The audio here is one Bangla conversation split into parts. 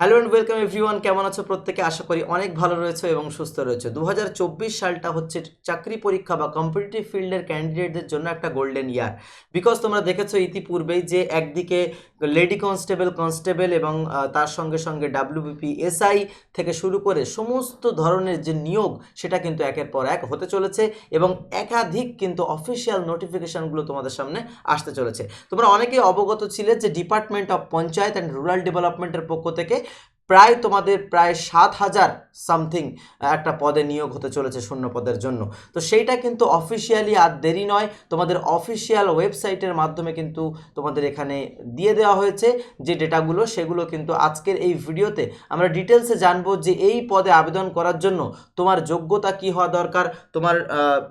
হ্যালো অ্যান্ড ওয়েলকাম এভরিওয়ান কেমন আছো প্রত্যেকে? আশা করি অনেক ভালো রয়েছে এবং সুস্থ রয়েছে। দু হাজার চব্বিশ সালটা হচ্ছে চাকরি পরীক্ষা বা কম্পিটিটিভ ফিল্ডের ক্যান্ডিডেটদের জন্য একটা গোল্ডেন ইয়ার বিকজ তোমরা দেখেছ ইতিপূর্বেই যে একদিকে লেডি কনস্টেবল কনস্টেবল এবং তার সঙ্গে সঙ্গে ডাব্লিউবিপি এসআই থেকে শুরু করে সমস্ত ধরনের যে নিয়োগ, সেটা কিন্তু একের পর এক হতে চলেছে এবং একাধিক কিন্তু অফিসিয়াল নোটিফিকেশনগুলো তোমাদের সামনে আসতে চলেছে। তোমরা অনেকেই অবগত ছিলে যে department of panchayat and rural ডেভেলপমেন্টের পক্ষ থেকে প্রায় তোমাদের প্রায় সাত হাজার সামথিং একটা পদে নিয়োগ হতে চলেছে শূন্য পদের জন্য। তো সেইটা কিন্তু অফিসিয়ালি আর দেরি নয়। তোমাদের অফিসিয়াল ওয়েবসাইটের মাধ্যমে কিন্তু তোমাদের এখানে দিয়ে দেওয়া হয়েছে যে ডেটাগুলো, সেগুলো কিন্তু আজকের এই ভিডিওতে আমরা ডিটেলসে জানব যে এই পদে আবেদন করার জন্য তোমার যোগ্যতা কি হওয়া দরকার, তোমার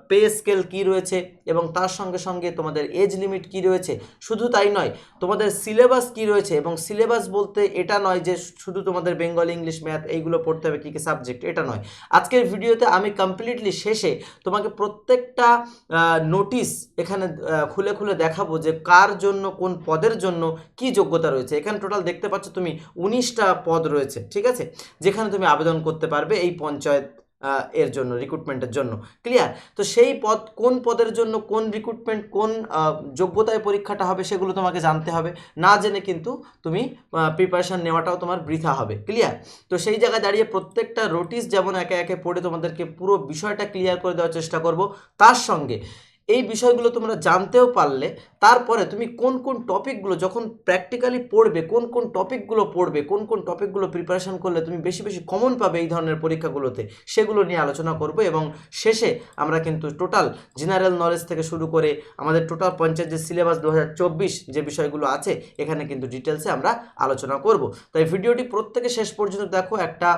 পে স্কেল কি রয়েছে এবং তার সঙ্গে সঙ্গে তোমাদের এজ লিমিট কি রয়েছে। শুধু তাই নয়, তোমাদের সিলেবাস কি রয়েছে এবং সিলেবাস বলতে এটা নয় যে শুধু তোমাদের বেঙ্গল ইংলিশ ম্যাথ এইগুলো পড়তে হবে, কী কী সাবজেক্ট এটা নয়। আজকের ভিডিওতে আমি কমপ্লিটলি শেষে তোমাকে প্রত্যেকটা নোটিস এখানে খুলে খুলে দেখাবো যে কার জন্য, কোন পদের জন্য কি যোগ্যতা রয়েছে। এখানে টোটাল দেখতে পাচ্ছ তুমি উনিশটা পদ রয়েছে, ঠিক আছে? যেখানে তুমি আবেদন করতে পারবে এই পঞ্চায়েত এর জন্য রিক্রুটমেন্টের জন্য। ক্লিয়ার তো সেই পদ, কোন পদের জন্য কোন রিক্রুটমেন্ট কোন যোগ্যতায় পরীক্ষাটা হবে সেগুলো তোমাকে জানতে হবে। না জেনে কিন্তু তুমি প্রিপারেশান নেওয়াটাও তোমার বৃথা হবে। ক্লিয়ার তো সেই জায়গায় দাঁড়িয়ে প্রত্যেকটা রোটিস যেমন একে একে পড়ে তোমাদেরকে পুরো বিষয়টা ক্লিয়ার করে দেওয়ার চেষ্টা করব। তার সঙ্গে এই বিষয়গুলো তোমরা জানতেও পারলে, তারপরে তুমি কোন কোন টপিকগুলো যখন প্র্যাকটিক্যালি পড়বে, কোন কোন টপিকগুলো পড়বে, কোন কোন টপিকগুলো প্রিপারেশন করলে তুমি বেশি বেশি কমন পাবে এই ধরনের পরীক্ষাগুলোতে, সেগুলো নিয়ে আলোচনা করব এবং শেষে আমরা কিন্তু টোটাল জেনারেল নলেজ থেকে শুরু করে আমাদের টোটাল পঞ্চায়েত যে সিলেবাস দু হাজার চব্বিশ যে বিষয়গুলো আছে, এখানে কিন্তু ডিটেলসে আমরা আলোচনা করব। তাই ভিডিওটি প্রত্যেকে শেষ পর্যন্ত দেখো, একটা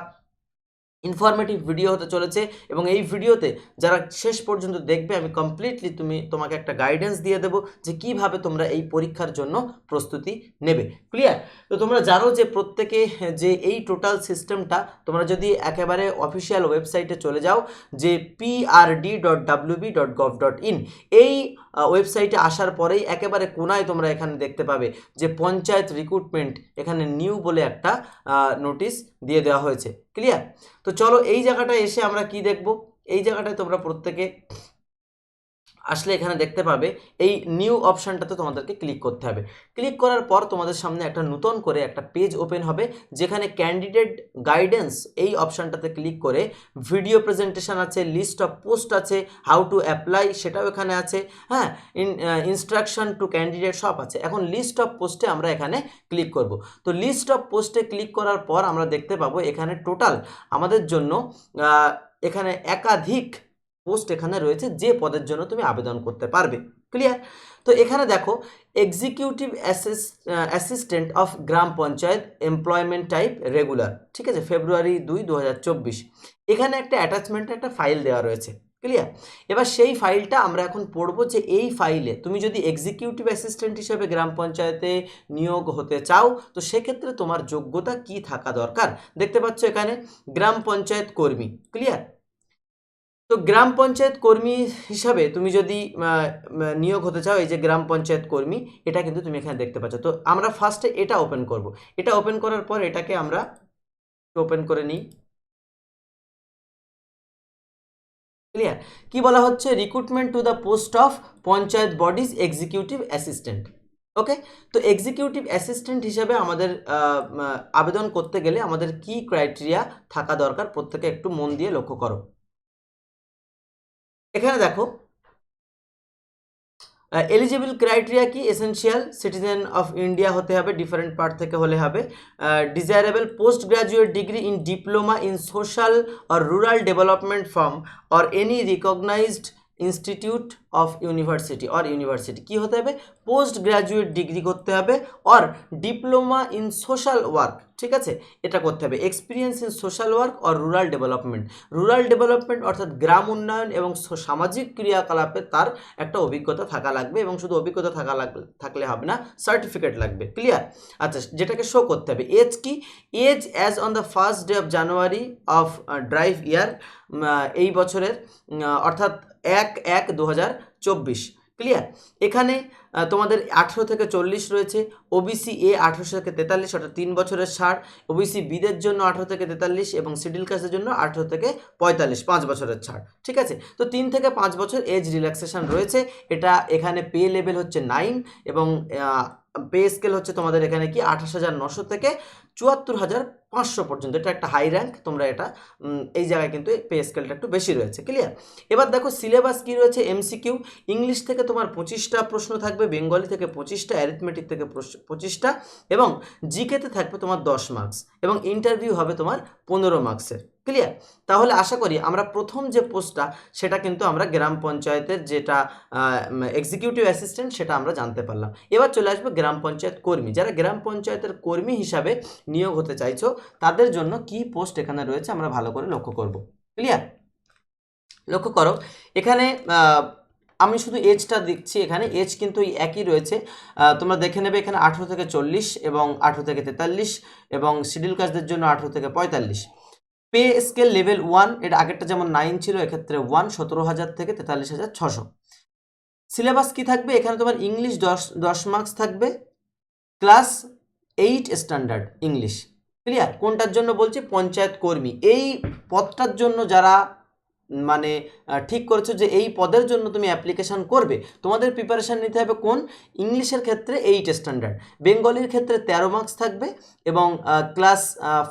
ইনফরমেটিভ ভিডিও হতে চলেছে এবং এই ভিডিওতে যারা শেষ পর্যন্ত দেখবে, আমি কমপ্লিটলি তুমি, তোমাকে একটা গাইডেন্স দিয়ে দেবো যে কীভাবে তোমরা এই পরীক্ষার জন্য প্রস্তুতি নেবে। ক্লিয়ার তো তোমরা জানো যে প্রত্যেকে, যে এই টোটাল সিস্টেমটা তোমরা যদি একেবারে অফিসিয়াল ওয়েবসাইটে চলে যাও, যে PRD dot WB dot gov dot in এই ওয়েবসাইটে আসার পরেই একেবারে কোনায় তোমরা এখানে দেখতে পাবে যে পঞ্চায়েত রিক্রুটমেন্ট এখানে নিউ বলে একটা নোটিশ দিয়ে দেওয়া হয়েছে। ক্লিয়ার তো চলো এই জায়গাটায় এসে আমরা কি দেখব? এই জায়গাটায় তোমরা প্রত্যেকে আসলে এখানে দেখতে পাবে, এই নিউ অপশানটাতে তোমাদেরকে ক্লিক করতে হবে। ক্লিক করার পর তোমাদের সামনে একটা নতুন করে একটা পেজ ওপেন হবে, যেখানে ক্যান্ডিডেট গাইডেন্স এই অপশানটাতে ক্লিক করে ভিডিও প্রেজেন্টেশন আছে লিস্ট অফ পোস্ট আছে হাউ টু অ্যাপ্লাই সেটাও এখানে আছে হ্যাঁ ইনস্ট্রাকশন টু ক্যান্ডিডেট সব আছে। এখন লিস্ট অফ পোস্টে আমরা এখানে ক্লিক করব। তো লিস্ট অফ পোস্টে ক্লিক করার পর আমরা দেখতে পাবো এখানে টোটাল আমাদের জন্য এখানে একাধিক পোস্ট এখানে রয়েছে যে পদের জন্য তুমি আবেদন করতে পারবে। ক্লিয়ার তো এখানে দেখো executive assistant of gram panchayat employment type regular ঠিক আছে? ফেব্রুয়ারি দুই দু এখানে একটা অ্যাটাচমেন্ট একটা ফাইল দেওয়া রয়েছে। ক্লিয়ার এবার সেই ফাইলটা আমরা এখন পড়ব যে এই ফাইলে তুমি যদি এক্সিকিউটিভ অ্যাসিস্ট্যান্ট হিসেবে গ্রাম পঞ্চায়েতে নিয়োগ হতে চাও, তো সেক্ষেত্রে তোমার যোগ্যতা কি থাকা দরকার? দেখতে পাচ্ছ এখানে, গ্রাম পঞ্চায়েত কর্মী। ক্লিয়ার তো গ্রাম পঞ্চায়েত কর্মী হিসাবে তুমি যদি নিয়োগ হতে চাও, এই যে গ্রাম পঞ্চায়েত কর্মী, এটা কিন্তু তুমি এখানে দেখতে পাচ্ছ। তো আমরা ফার্স্টে এটা ওপেন করব। এটা ওপেন করার পর এটাকে আমরা ওপেন করে নিই। ক্লিয়ার কি বলা হচ্ছে? Recruitment to the post of panchayat bodies executive assistant okay তো এক্সিকিউটিভ অ্যাসিস্ট্যান্ট হিসেবে আমাদের আবেদন করতে গেলে আমাদের কি ক্রাইটেরিয়া থাকা দরকার? প্রত্যেকে একটু মন দিয়ে লক্ষ্য করো। এখানে দেখো এলিজিবল ক্রাইটেরিয়া কি? এসেন্সিয়াল সিটিজেন অফ ইন্ডিয়া হতে হবে ডিফারেন্ট পার্ট থেকে হলে হবে। Desirable post graduate degree in diploma in social or rural development form or any recognised institute of university or university কি হতে হবে? পোস্ট গ্রাজুয়েট ডিগ্রি করতে হবে or diploma in social work ঠিক আছে? এটা করতে হবে। Experience in social work or rural development rural development অর্থাৎ গ্রাম উন্নয়ন এবং সামাজিক ক্রিয়াকলাপে তার একটা অভিজ্ঞতা থাকা লাগবে এবং শুধু অভিজ্ঞতা থাকা থাকলে হবে না সার্টিফিকেট লাগবে। ক্লিয়ার আচ্ছা যেটাকে শো করতে হবে। এজ কি? Age as on the first day of January of drive year এই বছরের অর্থাৎ এক এক দু ক্লিয়ার এখানে তোমাদের আঠেরো থেকে চল্লিশ রয়েছে। ওবিসি এ আঠেরোশো থেকে তেতাল্লিশ, অর্থাৎ তিন বছরের ছাড় ওবিসি বিদের জন্য আঠেরো থেকে তেতাল্লিশ এবং সিডিল কাস্টের জন্য আঠেরো থেকে পঁয়তাল্লিশ, পাঁচ বছরের ছাড়। ঠিক আছে? তো তিন থেকে পাঁচ বছর এজ রিল্যাক্সেশন রয়েছে। এটা এখানে পে লেভেল হচ্ছে নাইন এবং পে স্কেল হচ্ছে তোমাদের এখানে কি আঠাশ হাজার নশো থেকে চুয়াত্তর হাজার পাঁচশো পর্যন্ত। এটা একটা হাই র্যাঙ্ক তোমরা এটা এই জায়গায় কিন্তু পে স্কেলটা একটু বেশি রয়েছে ক্লিয়ার এবার দেখো সিলেবাস কী রয়েছে? এমসিকিউ ইংলিশ থেকে তোমার পঁচিশটা প্রশ্ন থাকবে বেঙ্গলি থেকে পঁচিশটা অ্যারিথমেটিক থেকে পঁচিশটা, এবং জিকেতে থাকবে তোমার দশ মার্কস এবং ইন্টারভিউ হবে তোমার পনেরো মার্কসের ক্লিয়ার তাহলে আশা করি আমরা প্রথম যে পোস্টটা সেটা কিন্তু আমরা গ্রাম পঞ্চায়েতের যেটা এক্সিকিউটিভ অ্যাসিস্ট্যান্ট সেটা আমরা জানতে পারলাম। এবার চলে আসবে গ্রাম পঞ্চায়েত কর্মী। যারা গ্রাম পঞ্চায়েতের কর্মী হিসাবে নিয়োগ হতে চাইছো, তাদের জন্য কি পোস্ট এখানে রয়েছে আমরা ভালো করে লক্ষ্য করব। ক্লিয়ার লক্ষ্য করো, এখানে আমি শুধু এজটা দেখছি এখানে। এজ কিন্তু একই রয়েছে। তোমরা দেখে নেবে এখানে আঠেরো থেকে চল্লিশ এবং আঠেরো থেকে তেতাল্লিশ এবং শিডিউল কাজদের জন্য আঠেরো থেকে পঁয়তাল্লিশ। পে স্কেল লেভেল ওয়ান এটা আগেরটা যেমন নাইন ছিল, এক্ষেত্রে ওয়ান সতেরো হাজার থেকে তেতাল্লিশ হাজার ছশো। সিলেবাস কী থাকবে? এখানে তোমার ইংলিশ দশ দশ মার্কস থাকবে class eight standard English clear কোনটার জন্য বলছি? পঞ্চায়েত কর্মী। এই পদটার জন্য যারা মানে ঠিক করেছ যে এই পদের জন্য তুমি অ্যাপ্লিকেশন করবে। তোমাদের প্রিপারেশান নিতে হবে কোন? ইংলিশের ক্ষেত্রে এইট স্ট্যান্ডার্ড বেঙ্গলির ক্ষেত্রে তেরো মার্কস থাকবে এবং class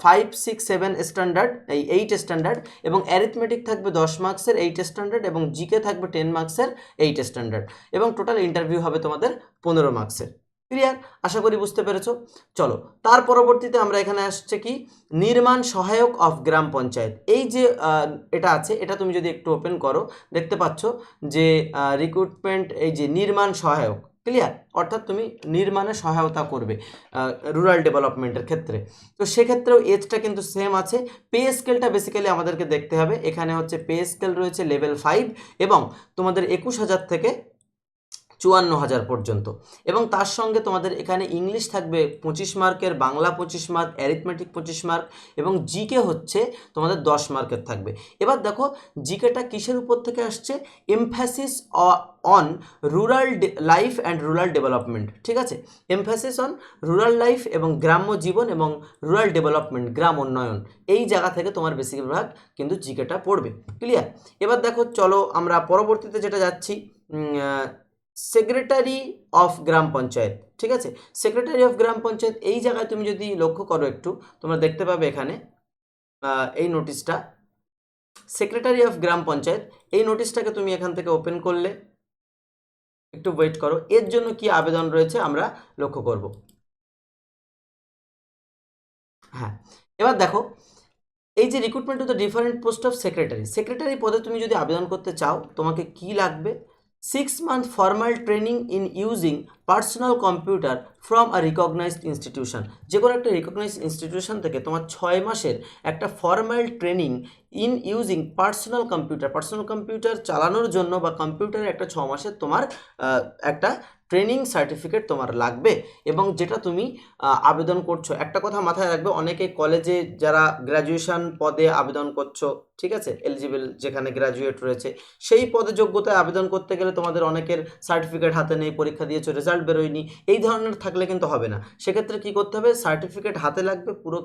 five six seven standard এই এইট স্ট্যান্ডার্ড এবং অ্যারিথমেটিক থাকবে দশ মার্কসের এইট স্ট্যান্ডার্ড এবং জিকে থাকবে টেন মার্কসের এইট স্ট্যান্ডার্ড এবং টোটাল ইন্টারভিউ হবে তোমাদের পনেরো মার্কসের ক্লিয়ার আশা করি বুঝতে পেরেছ। চলো, তার পরবর্তীতে আমরা এখানে আসছে কি? নির্মাণ সহায়ক অফ গ্রাম পঞ্চায়েত। এই যে এটা আছে, এটা তুমি যদি একটু ওপেন করো, দেখতে পাচ্ছ যে রিক্রুটমেন্ট এই যে নির্মাণ সহায়ক ক্লিয়ার অর্থাৎ তুমি নির্মাণে সহায়তা করবে রুরাল ডেভেলপমেন্টের ক্ষেত্রে। তো সেক্ষেত্রেও এজটা কিন্তু সেম আছে। পে স্কেলটা বেসিক্যালি আমাদেরকে দেখতে হবে। এখানে হচ্ছে পে স্কেল রয়েছে লেভেল ফাইভ এবং তোমাদের একুশ হাজার থেকে চুয়ান্ন হাজার পর্যন্ত। এবং তার সঙ্গে তোমাদের এখানে ইংলিশ থাকবে পঁচিশ মার্কের, বাংলা পঁচিশ মার্ক অ্যারিথমেটিক পঁচিশ মার্ক এবং জিকে হচ্ছে তোমাদের দশ মার্কের থাকবে। এবার দেখো জিকেটা কিসের উপর থেকে আসছে? Emphasis on rural life and rural development ঠিক আছে? এমফ্যাসিস অন রুরাল লাইফ এবং গ্রাম্য জীবন এবং রুরাল ডেভেলপমেন্ট গ্রাম উন্নয়ন, এই জায়গা থেকে তোমার বেশিরভাগ কিন্তু জিকেটা পড়বে ক্লিয়ার এবার দেখো, চলো আমরা পরবর্তীতে যেটা যাচ্ছি সেক্রেটারি অফ গ্রাম পঞ্চায়েত ঠিক আছে? সেক্রেটারি অফ গ্রাম পঞ্চায়েত এই জায়গায় তুমি যদি লক্ষ্য করো একটু, তোমরা দেখতে পাবে এখানে এই নোটিশটা সেক্রেটারি অফ গ্রাম পঞ্চায়েত এই নোটিশটাকে তুমি এখান থেকে ওপেন করলে, একটু ওয়েট করো, এর জন্য কি আবেদন রয়েছে আমরা লক্ষ্য করব। হ্যাঁ এবার দেখো, এই যে recruitment to the different post of secretary secretary পদে তুমি যদি আবেদন করতে চাও, তোমাকে কি লাগবে? Six month formal training in using personal computer from a recognised institution যে কোনো একটা রিকগনাইজড ইনস্টিটিউশন থেকে তোমার ছয় মাসের একটা formal training in using personal computer personal computer চালানোর জন্য বা কম্পিউটারে একটা ছ মাসের তোমার একটা ট্রেনিং সার্টিফিকেট তোমার লাগবে এবং যেটা তুমি আবেদন করছ। একটা কথা মাথায় রাখবে, অনেকে কলেজে যারা গ্র্যাজুয়েশন পদে আবেদন করছ, ঠিক আছে, এলিজিবল যেখানে গ্র্যাজুয়েট রয়েছে, সেই পদে যোগ্যতায় আবেদন করতে গেলে তোমাদের অনেকের সার্টিফিকেট হাতে নেই, পরীক্ষা দিয়েছ, রেজাল্ট বেরোয়নি, এই ধরনের থাকলে কিন্তু হবে না। সেক্ষেত্রে কি করতে হবে, সার্টিফিকেট হাতে লাগবে, পুরো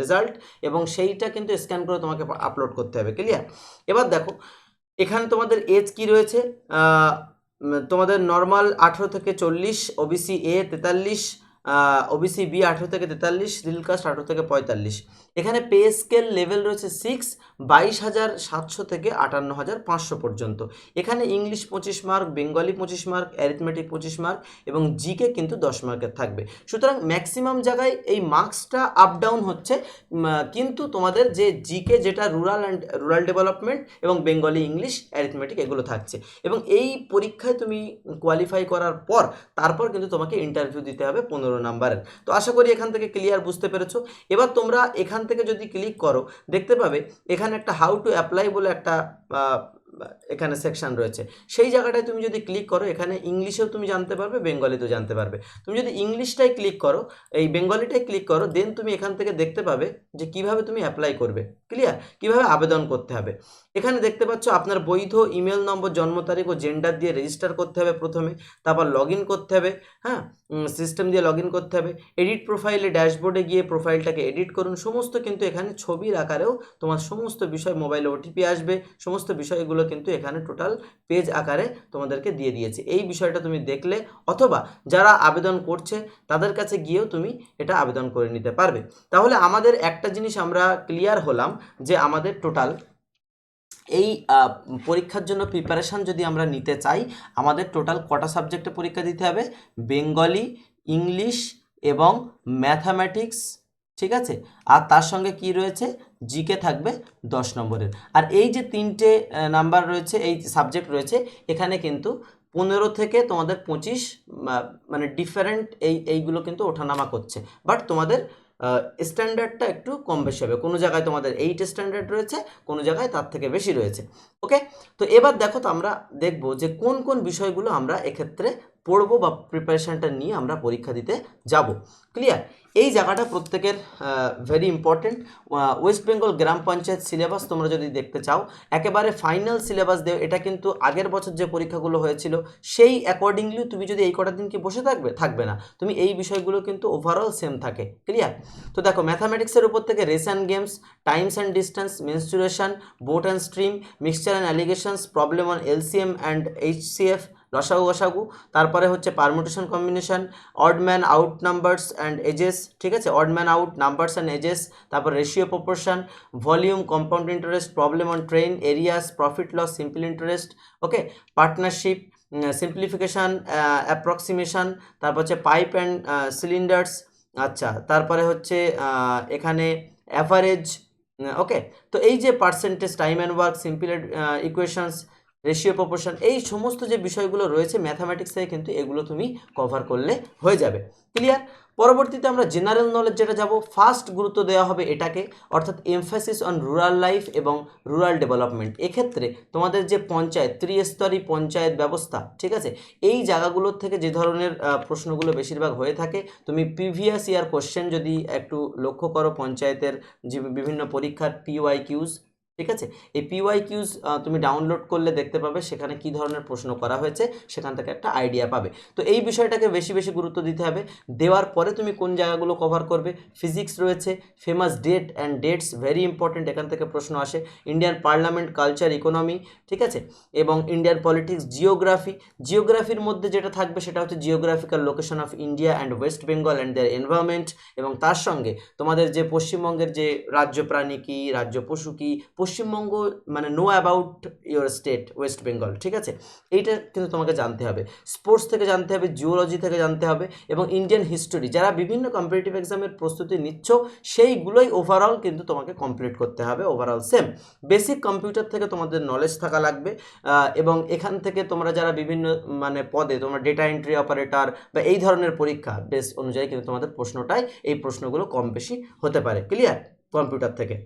রেজাল্ট এবং সেইটা কিন্তু স্ক্যান করে তোমাকে আপলোড করতে হবে, ক্লিয়ার? এবার দেখো, এখানে তোমাদের এজ কি রয়েছে? তোমাদের নর্মাল আঠেরো থেকে চল্লিশ ওবিসি এ তেতাল্লিশ ওবিসি বি আঠেরো থেকে তেতাল্লিশ রিলকাস্ট আঠেরো থেকে পঁয়তাল্লিশ। এখানে পে স্কেল লেভেল রয়েছে সিক্স বাইশ হাজার সাতশো থেকে আটান্ন হাজার পাঁচশো পর্যন্ত। এখানে ইংলিশ পঁচিশ মার্ক, বেঙ্গলি পঁচিশ মার্ক অ্যারিথমেটিক পঁচিশ মার্ক এবং জিকে কিন্তু দশ মার্কের থাকবে। সুতরাং ম্যাক্সিমাম জায়গায় এই মার্কসটা আপ ডাউন হচ্ছে কিন্তু তোমাদের যে জিকে যেটা রুরাল অ্যান্ড রুরাল ডেভেলপমেন্ট এবং বেঙ্গলি ইংলিশ অ্যারিথমেটিক এগুলো থাকছে। এবং এই পরীক্ষায় তুমি কোয়ালিফাই করার পর, তারপর কিন্তু তোমাকে ইন্টারভিউ দিতে হবে পনেরো নাম্বারের। তো আশা করি এখান থেকে ক্লিয়ার বুঝতে পেরেছ। এবার তোমরা এখান থেকে যদি ক্লিক করো দেখতে পাবে এখানে একটা হাউ টু অ্যাপ্লাই বলে একটা এখানে সেকশন রয়েছে। সেই জায়গাটায় তুমি যদি ক্লিক করো, এখানে ইংলিশেও তুমি জানতে পারবে, বেঙ্গলিতেও জানতে পারবে। তুমি যদি ইংলিশটাই ক্লিক করো, এই বেঙ্গলিটাই ক্লিক করো দেন তুমি এখান থেকে দেখতে পাবে যে কীভাবে তুমি অ্যাপ্লাই করবে। ক্লিয়ার কীভাবে আবেদন করতে হবে। এখানে দেখতে পাচ্ছ আপনার বৈধ ইমেল নম্বর জন্ম তারিখ ও জেন্ডার দিয়ে রেজিস্টার করতে হবে প্রথমে, তারপর লগ ইন করতে হবে হ্যাঁ? সিস্টেম দিয়ে লগ ইন করতে হবে। এডিট প্রোফাইলে ড্যাশবোর্ডে গিয়ে প্রোফাইলটাকে এডিট করুন। সমস্ত কিন্তু এখানে ছবির আকারেও তোমার সমস্ত বিষয় মোবাইলে ওটিপি আসবে, সমস্ত বিষয়গুলো কিন্তু এখানে টোটাল পেজ আকারে তোমাদেরকে দিয়ে দিয়েছে। এই বিষয়টা তুমি দেখলে অথবা যারা আবেদন করছে, তাদের কাছে গিয়েও তুমি এটা আবেদন করে নিতে পারবে। তাহলে আমাদের একটা জিনিস আমরা ক্লিয়ার হলাম যে আমাদের টোটাল এই পরীক্ষার জন্য প্রিপারেশান যদি আমরা নিতে চাই, আমাদের টোটাল কটা সাবজেক্টে পরীক্ষা দিতে হবে? বেঙ্গলি ইংলিশ এবং ম্যাথামেটিক্স ঠিক আছে? আর তার সঙ্গে কি রয়েছে? জিকে থাকবে দশ নম্বরের। আর এই যে তিনটে নাম্বার রয়েছে, এই সাবজেক্ট রয়েছে, এখানে কিন্তু পনেরো থেকে তোমাদের পঁচিশ মানে ডিফারেন্ট এই, এইগুলো কিন্তু ওঠানামা করছে। বাট তোমাদের স্ট্যান্ডার্ডটা একটু কম বেশি হবে। কোনো জায়গায় তোমাদের এইট স্ট্যান্ডার্ড রয়েছে, কোনো জায়গায় তার থেকে বেশি রয়েছে। ওকে তো এবার দেখো তো আমরা দেখব যে কোন কোন বিষয়গুলো আমরা এক্ষেত্রে পড়ব বা প্রিপারেশানটা নিয়ে আমরা পরীক্ষা দিতে যাব। ক্লিয়ার এই জায়গাটা প্রত্যেকের very important West Bengal gram panchayat syllabus তোমরা যদি দেখতে চাও, একেবারে ফাইনাল সিলেবাস দেও, এটা কিন্তু আগের বছর যে পরীক্ষাগুলো হয়েছিল, সেই অ্যাকর্ডিংলি তুমি যদি এই কটা দিন কি বসে থাকবে থাকবে না। তুমি এই বিষয়গুলো কিন্তু ওভারঅল সেম থাকে। ক্লিয়ার তো দেখো ম্যাথামেটিক্সের উপর থেকে race and games times and distance mensuration boat and stream mixture and alligations problem on LCM and HCF লসাগু গসাগু। তারপরে হচ্ছে permutation combination odd man out numbers and ages ঠিক আছে? Odd man out numbers and ages তারপর ratio proportion volume compound interest problem on train areas profit loss simple interest okay partnership simplification approximation তারপর হচ্ছে পাইপ অ্যান্ড সিলিন্ডার্স আচ্ছা তারপরে হচ্ছে এখানে অ্যাভারেজ ওকে তো এই যে percentage time and work simple equations ratio proportion এই সমস্ত যে বিষয়গুলো রয়েছে ম্যাথামেটিক্স থেকে কিন্তু এগুলো তুমি কভার করলে হয়ে যাবে। ক্লিয়ার পরবর্তীতে আমরা জেনারেল নলেজ যেটা যাব ফার্স্ট গুরুত্ব দেওয়া হবে এটাকে, অর্থাৎ এমফাসিস অন রুরাল লাইফ এবং রুরাল ডেভেলপমেন্ট এক্ষেত্রে তোমাদের যে পঞ্চায়েত, ত্রিস্তরী পঞ্চায়েত ব্যবস্থা, ঠিক আছে? এই জায়গাগুলোর থেকে যে ধরনের প্রশ্নগুলো বেশিরভাগ হয়ে থাকে, তুমি প্রিভিয়াস ইয়ার কোশ্চেন যদি একটু লক্ষ্য করো পঞ্চায়েতের যে বিভিন্ন পরীক্ষার পিওয়াই কিউজ ঠিক আছে? এই পিওয়াই কিউজ তুমি ডাউনলোড করলে দেখতে পাবে সেখানে কি ধরনের প্রশ্ন করা হয়েছে, সেখান থেকে একটা আইডিয়া পাবে। তো এই বিষয়টাকে বেশি বেশি গুরুত্ব দিতে হবে। দেওয়ার পরে তুমি কোন জায়গাগুলো কভার করবে? ফিজিক্স রয়েছে famous date and dates very important এখান থেকে প্রশ্ন আসে। ইন্ডিয়ান পার্লামেন্ট কালচার ইকোনমি ঠিক আছে? এবং ইন্ডিয়ান পলিটিক্স জিওগ্রাফি জিওগ্রাফির মধ্যে যেটা থাকবে সেটা হচ্ছে geographical location of India and West Bengal and their environment এবং তার সঙ্গে তোমাদের যে পশ্চিমবঙ্গের যে রাজ্য প্রাণী কী, রাজ্য পশু কী পশ্চিমবঙ্গ মানে know about your state West Bengal ঠিক আছে? এইটা কিন্তু তোমাকে জানতে হবে। স্পোর্টস থেকে জানতে হবে জিওলজি থেকে জানতে হবে এবং ইন্ডিয়ান হিস্টোরি যারা বিভিন্ন কম্পিটিটিভ এক্সামের প্রস্তুতি নিচ্ছ, সেইগুলোই ওভারঅল কিন্তু তোমাকে কমপ্লিট করতে হবে ওভারঅল সেম বেসিক কম্পিউটার থেকে তোমাদের নলেজ থাকা লাগবে এবং এখান থেকে তোমরা যারা বিভিন্ন মানে পদে, তোমরা ডেটা এন্ট্রি অপারেটর বা এই ধরনের পরীক্ষা বেস অনুযায়ী কিন্তু তোমাদের প্রশ্নটাই, এই প্রশ্নগুলো কম বেশি হতে পারে। ক্লিয়ার কম্পিউটার থেকে।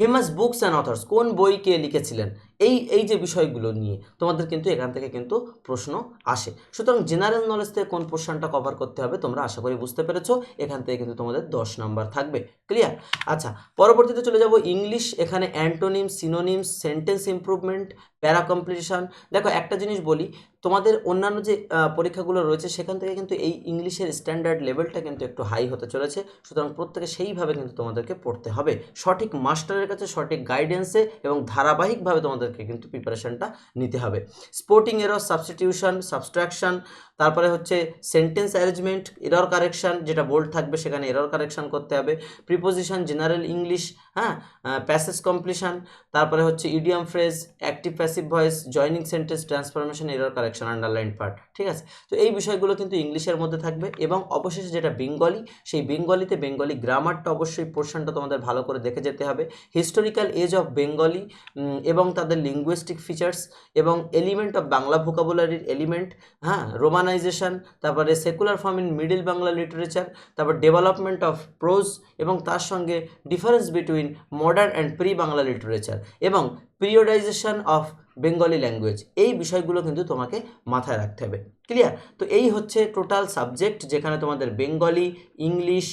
ফেমাস বুকস অ্যান্ড অথার্স কোন বই কে লিখেছিলেন? এই এই যে বিষয়গুলো নিয়ে তোমাদের কিন্তু এখান থেকে কিন্তু প্রশ্ন আসে। সুতরাং জেনারেল নলেজ থেকে কোন পোর্শনটা কভার করতে হবে তোমরা আশা করি বুঝতে পেরেছ। এখান থেকে কিন্তু তোমাদের দশ নাম্বার থাকবে। ক্লিয়ার আচ্ছা পরবর্তীতে চলে যাব ইংলিশ এখানে antonym synonyms sentence improvement para competition দেখো একটা জিনিস বলি তোমাদের অন্যান্য যে পরীক্ষাগুলো রয়েছে, সেখান থেকে কিন্তু এই ইংলিশের স্ট্যান্ডার্ড লেভেলটা কিন্তু একটু হাই হতে চলেছে। সুতরাং প্রত্যেকে সেইভাবে কিন্তু তোমাদেরকে পড়তে হবে। সঠিক মাস্টারের কাছে সঠিক গাইডেন্সে এবং ধারাবাহিকভাবে তোমাদেরকে কিন্তু প্রিপারেশনটা নিতে হবে। স্পোর্টিং এরও সাবস্টিটিউশন সাবস্ট্রাকশন তারপরে হচ্ছে সেন্টেন্স অ্যারেঞ্জমেন্ট এরর কারেকশন যেটা বোল্ড থাকবে সেখানে এরর কারেকশন করতে হবে। প্রিপোজিশন জেনারেল ইংলিশ হ্যাঁ? প্যাসেজ কমপ্লিশন তারপরে হচ্ছে idiom phrase active passive voice joining sentence transformation error correction underline part ঠিক আছে? তো এই বিষয়গুলো কিন্তু ইংলিশের মধ্যে থাকবে এবং অবশেষে যেটা বেঙ্গলি, সেই বেঙ্গলিতে বেঙ্গলি গ্রামারটা অবশ্যই পোর্শনটা তোমাদের ভালো করে দেখে যেতে হবে। হিস্টোরিক্যাল এজ অফ বেঙ্গলি এবং তাদের লিঙ্গুইস্টিক ফিচার্স এবং এলিমেন্ট অফ বাংলা ভোকাবুলারির এলিমেন্ট হ্যাঁ? রোমানাইজেশন তারপরে secular form in middle Bangla literature তারপর ডেভেলপমেন্ট অফ প্রোজ এবং তার সঙ্গে difference between modern and pre Bangla literature এবং পিরিয়ডাইজেশন অফ বেঙ্গলি ল্যাঙ্গুয়েজ এই বিষয়গুলো কিন্তু তোমাকে মাথায় রাখতে হবে। ক্লিয়ার তো এই হচ্ছে টোটাল সাবজেক্ট যেখানে তোমাদের বেঙ্গলি ইংলিশ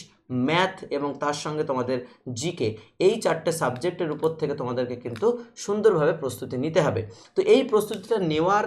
ম্যাথ এবং তার সঙ্গে তোমাদের জিকে এই চারটে সাবজেক্টের উপর থেকে তোমাদেরকে কিন্তু সুন্দরভাবে প্রস্তুতি নিতে হবে। তো এই প্রস্তুতিটা নেওয়ার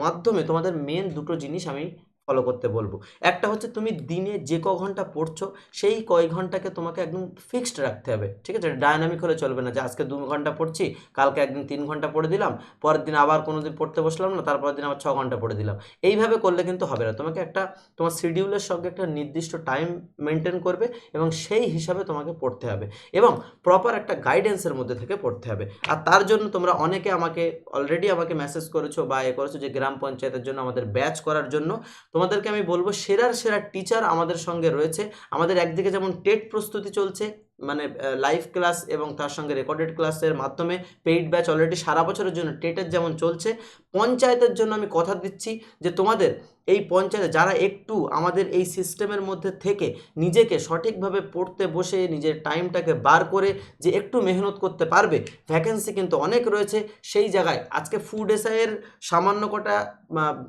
মাধ্যমে তোমাদের মেন দুটো জিনিস আমি ফলো করতে বলব। একটা হচ্ছে তুমি দিনে যে ক ঘণ্টা পড়ছো, সেই কয় ঘন্টাকে তোমাকে একদম ফিক্সড রাখতে হবে। ঠিক আছে? ডায়নামিক হলে চলবে না যে আজকে দু ঘণ্টা পড়ছি, কালকে একদিন তিন ঘণ্টা পড়ে দিলাম, পরের দিন আবার কোনো দিন পড়তে বসলাম না, তারপরের দিন আবার ছ ঘণ্টা পড়ে দিলাম। এইভাবে করলে কিন্তু হবে না। তোমাকে একটা, তোমার শিডিউলের সঙ্গে একটা নির্দিষ্ট টাইম মেনটেন করবে এবং সেই হিসাবে তোমাকে পড়তে হবে। এবং প্রপার একটা গাইডেন্সের মধ্যে থেকে পড়তে হবে। আর তার জন্য তোমরা অনেকে আমাকে অলরেডি আমাকে মেসেজ করেছ বা এ করেছ যে গ্রাম পঞ্চায়েতের জন্য, আমাদের ব্যাচ করার জন্য। তোমাদেরকে আমি বলব সেরার সেরা টিচার আমাদের সঙ্গে রয়েছে। আমাদের একদিকে যেমন টেট প্রস্তুতি চলছে মানে লাইভ ক্লাস এবং তার সঙ্গে রেকর্ডেড ক্লাসের মাধ্যমে পেইড ব্যাচ অলরেডি সারা বছরের জন্য টেটের যেমন চলছে, পঞ্চায়েতের জন্য আমি কথা দিচ্ছি যে তোমাদের এই পঞ্চায়েতে যারা একটু আমাদের এই সিস্টেমের মধ্যে থেকে নিজেকে সঠিকভাবে পড়তে বসে, নিজের টাইমটাকে বার করে যে একটু মেহনত করতে পারবে ভ্যাকেন্সি কিন্তু অনেক রয়েছে। সেই জায়গায় আজকে ফুড এসআইয়ের সামান্য কটা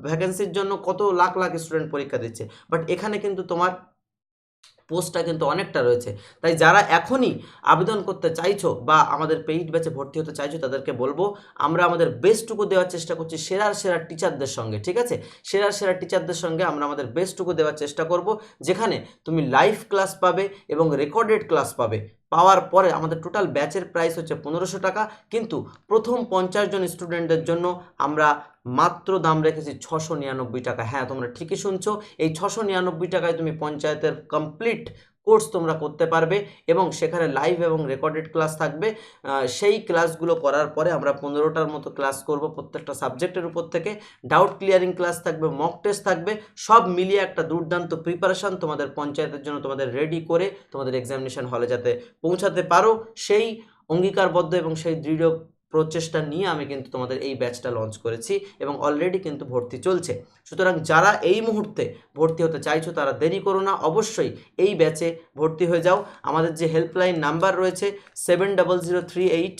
ভ্যাকেন্সির জন্য কত লাখ লাখ স্টুডেন্ট পরীক্ষা দিচ্ছে। বাট এখানে কিন্তু তোমার পোস্টটা কিন্তু অনেকটা রয়েছে। তাই যারা এখনই আবেদন করতে চাইছো বা আমাদের পেইড ব্যাচে ভর্তি হতে চাইছো তাদেরকে বলব, আমরা আমাদের বেস্টটুকু দেওয়ার চেষ্টা করছি সেরার সেরা টিচারদের সঙ্গে, ঠিক আছে? সেরার সেরা টিচারদের সঙ্গে আমরা আমাদের বেস্টটুকু দেওয়ার চেষ্টা করব, যেখানে তুমি লাইভ ক্লাস পাবে এবং রেকর্ডেড ক্লাস পাবে। পাওয়ার পরে আমাদের টোটাল ব্যাচের প্রাইস হচ্ছে পনেরোশো টাকা। কিন্তু প্রথম পঞ্চাশ জন স্টুডেন্টদের জন্য আমরা মাত্র দাম রেখেছি ছশো নিরানব্বই টাকা। হ্যাঁ তোমরা ঠিকই শুনছো। এই ছশো নিরানব্বই টাকায় তুমি পঞ্চায়েতের কমপ্লিট কোর্স তোমরা করতে পারবে এবং সেখানে লাইভ এবং রেকর্ডেড ক্লাস থাকবে। সেই ক্লাসগুলো করার পরে আমরা পনেরোটার মতো ক্লাস করব প্রত্যেকটা সাবজেক্টের উপর থেকে। ডাউট ক্লিয়ারিং ক্লাস থাকবে মক টেস্ট থাকবে। সব মিলিয়ে একটা দুর্দান্ত প্রিপারেশান তোমাদের পঞ্চায়েতের জন্য তোমাদের রেডি করে তোমাদের এক্সামিনেশন হলে যাতে পৌঁছাতে পারো। সেই অঙ্গীকারবদ্ধ এবং সেই দৃঢ় প্রচেষ্টা নিয়ে আমি কিন্তু তোমাদের এই ব্যাচটা লঞ্চ করেছি এবং অলরেডি কিন্তু ভর্তি চলছে। সুতরাং যারা এই মুহূর্তে ভর্তি হতে চাইছো, তারা দেরি করো না। অবশ্যই এই ব্যাচে ভর্তি হয়ে যাও। আমাদের যে হেল্পলাইন নাম্বার রয়েছে seven double zero three eight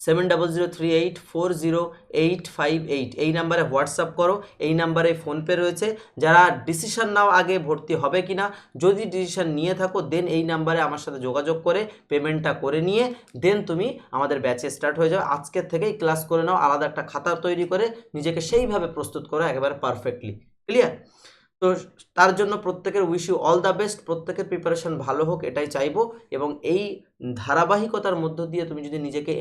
seven double zero three eight four zero eight five eight এই নাম্বারে হোয়াটসঅ্যাপ করো, এই নাম্বারে ফোনপে রয়েছে। যারা ডিসিশন নাও আগে ভর্তি হবে কি না যদি ডিসিশন নিয়ে থাকো দেন এই নাম্বারে আমার সাথে যোগাযোগ করে, পেমেন্টটা করে নিয়ে দেন তুমি আমাদের ব্যাচে স্টার্ট হয়ে যাও। আজকের থেকেই ক্লাস করে নাও, আলাদা একটা খাতা তৈরি করে, নিজেকে সেইভাবে প্রস্তুত করো একেবারে পারফেক্টলি ক্লিয়ার তো তার জন্য প্রত্যেকের wish you all the best প্রত্যেকের প্রিপারেশন ভালো হোক, এটাই চাইব। এবং এই ধারাবাহিকতার মধ্য দিয়ে তুমি যদি নিজেকে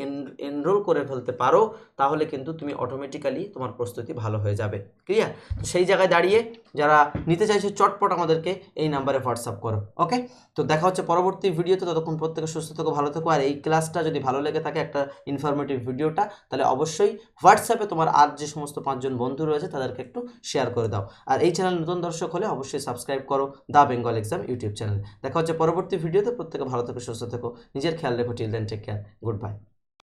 এনরোল করে ফেলতে পারো, তাহলে কিন্তু তুমি অটোমেটিক্যালি তোমার প্রস্তুতি ভালো হয়ে যাবে। ক্লিয়ার তো সেই জায়গায় দাঁড়িয়ে যারা নিতে চাইছো, চটপট আমাদেরকে এই নাম্বারে হোয়াটসঅ্যাপ করো ওকে তো দেখা হচ্ছে পরবর্তী ভিডিওতে ততক্ষণ প্রত্যেকে সুস্থ থেকো, ভালো থেকো, আর এই ক্লাসটা যদি ভালো লেগে থাকে একটা ইনফরমেটিভ ভিডিওটা তাহলে অবশ্যই হোয়াটসঅ্যাপে তোমার আর যে সমস্ত পাঁচজন বন্ধু রয়েছে, তাদেরকে একটু শেয়ার করে দাও। আর এই চ্যানেল নতুন দর্শক হলে অবশ্যই সাবস্ক্রাইব করো the Bengal exam YouTube channel দেখা হচ্ছে পরবর্তী ভিডিওতে প্রত্যেকে ভালো থেকো, সুস্থ থেকো। নিজের খেয়াল রেখো till then take care goodbye